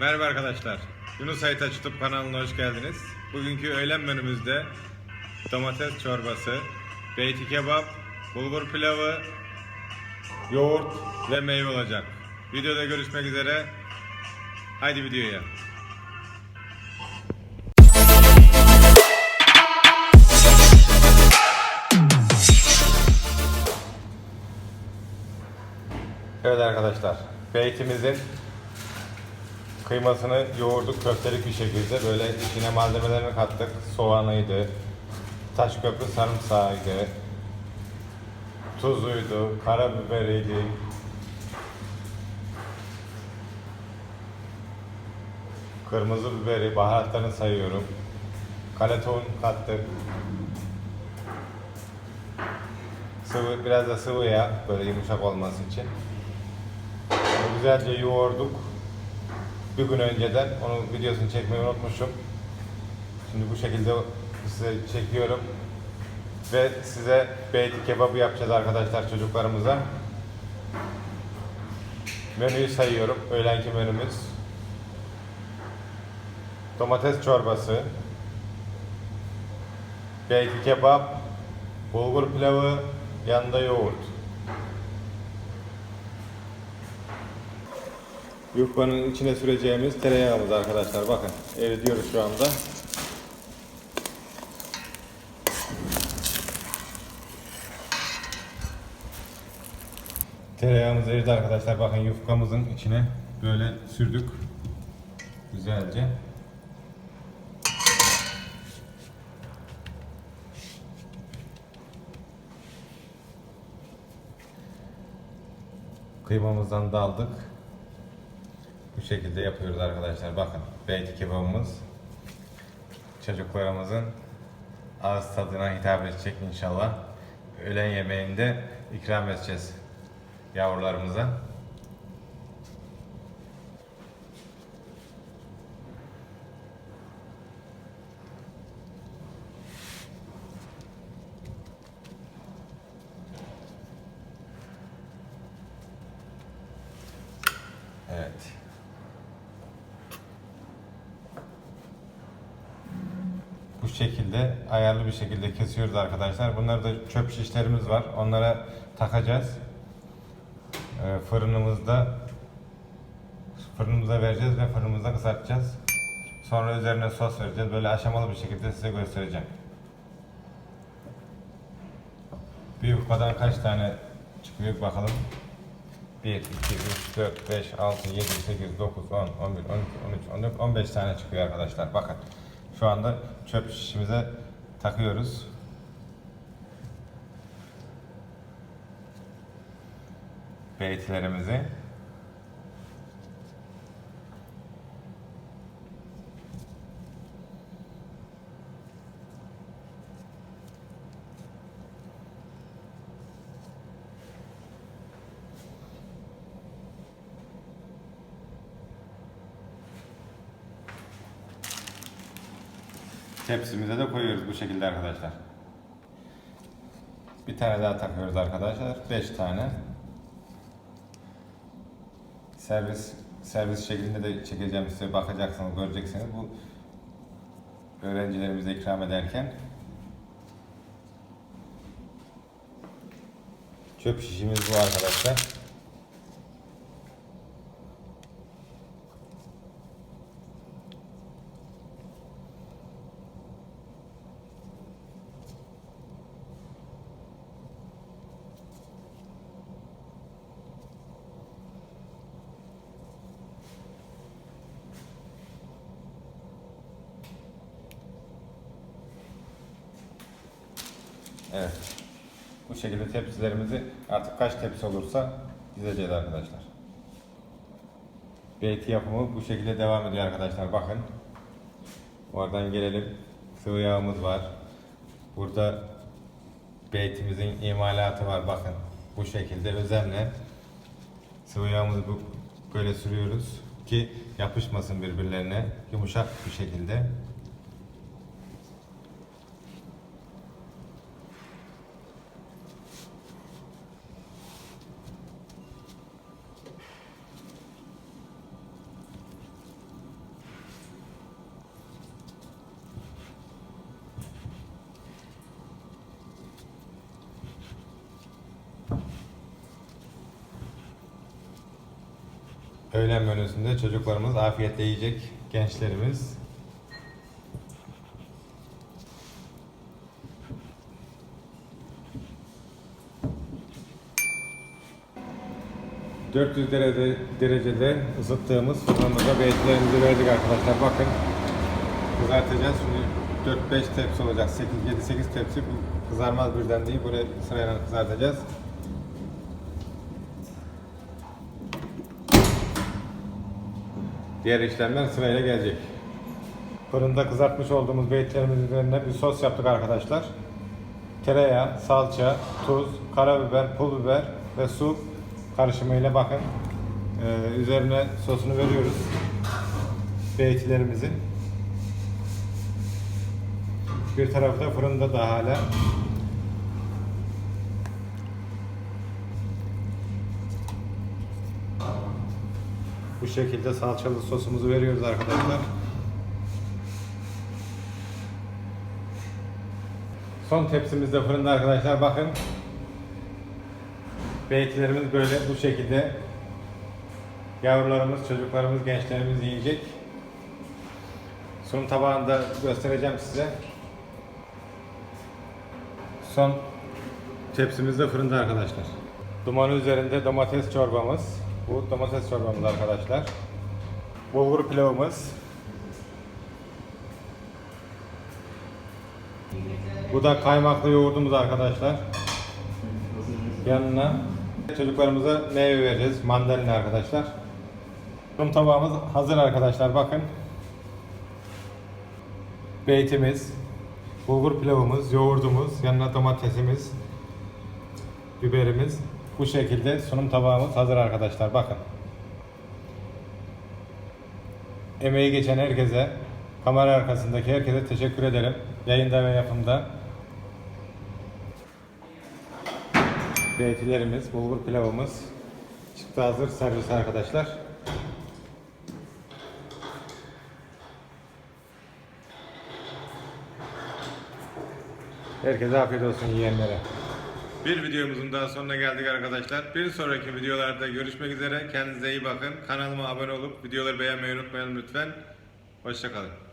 Merhaba arkadaşlar. Yunus Aytaç YouTube kanalına hoş geldiniz. Bugünkü öğlen menümüzde domates çorbası, beyti kebap, bulgur pilavı, yoğurt ve meyve olacak. Videoda görüşmek üzere. Haydi videoya. Evet arkadaşlar, beytimizin kıymasını yoğurduk köftelik bir şekilde böyle içine malzemelerini kattık. Soğanıydı, taş köprü sarımsağıydı, tuzuydu, karabiberiydi. Kırmızı biberi, baharatlarını sayıyorum. Kaleton kattık. Sıvı, biraz da sıvı yağ böyle yumuşak olması için. Güzelce yoğurduk. Bir gün önceden onun videosunu çekmeyi unutmuşum. Şimdi bu şekilde size çekiyorum. Ve size beyti kebabı yapacağız arkadaşlar çocuklarımıza. Menüyü sayıyorum. Öğlenki menümüz. Domates çorbası. Beyti kebap. Bulgur pilavı. Yanında yoğurt. Yufkanın içine süreceğimiz tereyağımız arkadaşlar bakın eritiyoruz şu anda. Tereyağımız eridi arkadaşlar bakın yufkamızın içine böyle sürdük güzelce. Kıymamızdan daldık. Bu şekilde yapıyoruz arkadaşlar. Bakın beyti kebabımız çocuklarımızın ağız tadına hitap edecek inşallah. Öğlen yemeğinde ikram edeceğiz yavrularımıza. Evet. Bu şekilde ayarlı bir şekilde kesiyoruz arkadaşlar. Bunlarda da çöp şişlerimiz var. Onlara takacağız. Ee, fırınımızda fırınımıza vereceğiz ve fırınımızda kızartacağız. Sonra üzerine sos vereceğiz. Böyle aşamalı bir şekilde size göstereceğim. Bir yufkadan kaç tane çıkıyor bakalım. 1, 2, 3, 4, 5, 6, 7, 8, 9, 10, 11, 12, 13, 14, 15 tane çıkıyor arkadaşlar. Bakın şu anda çöp şişimize takıyoruz. Beytlerimizi. Tepsimize de koyuyoruz bu şekilde arkadaşlar. Bir tane daha takıyoruz arkadaşlar. 5 tane. Servis servis şeklinde de çekeceğim size bakacaksınız, göreceksiniz. Bu öğrencilerimize ikram ederken çöp şişimiz bu arkadaşlar. Evet. Bu şekilde tepsilerimizi artık kaç tepsi olursa dizeceğiz arkadaşlar. Beyti yapımı bu şekilde devam ediyor arkadaşlar. Bakın. Oradan gelelim. Sıvı yağımız var. Burada beytimizin imalatı var. Bakın. Bu şekilde özenle sıvı yağımızı bu böyle sürüyoruz ki yapışmasın birbirlerine yumuşak bir şekilde. Öğlen menüsünde çocuklarımız afiyetle yiyecek. Gençlerimiz. ...400 derece, derecede ısıttığımız fırınımıza beyitlerimizi verdik arkadaşlar. Bakın kızartacağız. Şimdi 4-5 tepsi olacak. 8-7-8 tepsi kızarmaz birden değil. Böyle sırayla kızartacağız. Diğer işlemler sırayla gelecek. Fırında kızartmış olduğumuz beyitlerimizin üzerine bir sos yaptık arkadaşlar. Tereyağı, salça, tuz, karabiber, pul biber ve su karışımıyla bakın. Ee, üzerine sosunu veriyoruz. Beytilerimizin. Bir tarafı da fırında da hala. Bu şekilde salçalı sosumuzu veriyoruz arkadaşlar. Son tepsimiz de fırında arkadaşlar bakın. Beytilerimiz böyle bu şekilde yavrularımız, çocuklarımız, gençlerimiz yiyecek. Sunum tabağını da göstereceğim size. Son tepsimiz de fırında arkadaşlar. Dumanı üzerinde domates çorbamız. Bu domates çorbamız arkadaşlar. Bulgur pilavımız. Bu da kaymaklı yoğurdumuz arkadaşlar. Yanına çocuklarımıza meyve vereceğiz. Mandalina arkadaşlar. Sunum tabağımız hazır arkadaşlar bakın. Beytimiz, bulgur pilavımız, yoğurdumuz, yanına domatesimiz, biberimiz. Bu şekilde sunum tabağımız hazır arkadaşlar. Bakın. Emeği geçen herkese, kamera arkasındaki herkese teşekkür ederim. Yayında ve yapımda. Beytilerimiz, bulgur pilavımız çıktı hazır servis arkadaşlar. Herkese afiyet olsun yiyenlere. Bir videomuzun daha sonuna geldik arkadaşlar. Bir sonraki videolarda görüşmek üzere. Kendinize iyi bakın. Kanalıma abone olup videoları beğenmeyi unutmayın lütfen. Hoşçakalın.